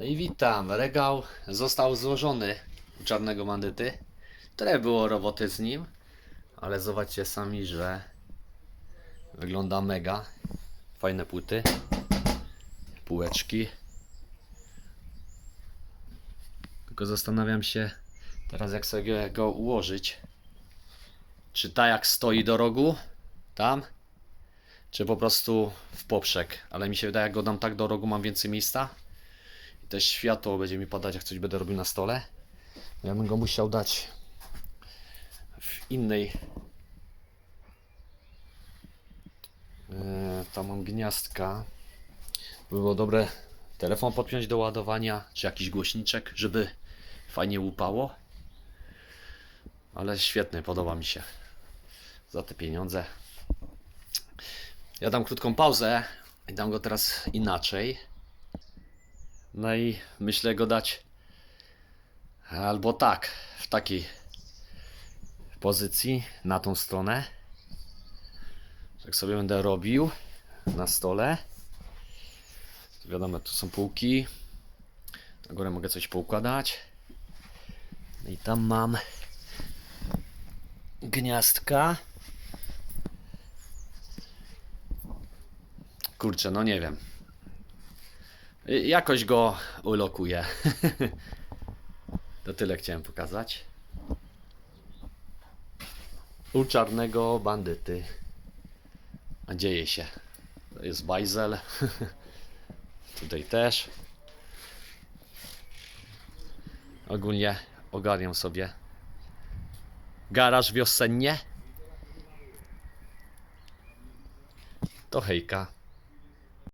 No i witam. Regał został złożony czarnego bandyty. Trochę było roboty z nim, ale zobaczcie sami, że wygląda mega. Fajne płyty, półeczki. Tylko zastanawiam się teraz, jak sobie go ułożyć. Czy ta jak stoi do rogu, tam, czy po prostu w poprzek. Ale mi się wydaje, jak go dam tak do rogu, mam więcej miejsca. I też światło będzie mi padać, jak coś będę robił na stole. Ja bym go musiał dać w innej. E, tam mam gniazdka. By było dobre telefon podpiąć do ładowania, czy jakiś głośniczek, żeby fajnie łupało. Ale świetny, podoba mi się. Za te pieniądze. Ja dam krótką pauzę i dam go teraz inaczej. No i myślę go dać albo tak, w takiej pozycji, na tą stronę. Tak sobie będę robił na stole. Wiadomo, tu są półki. Na górę mogę coś poukładać. No I tam mam gniazdka. Kurczę, no nie wiem. Y, Jakoś go ulokuję. To tyle chciałem pokazać. U czarnego bandyty. A dzieje się. To jest bajzel. Tutaj też. Ogólnie ogarniam sobie garaż wiosennie. To hejka.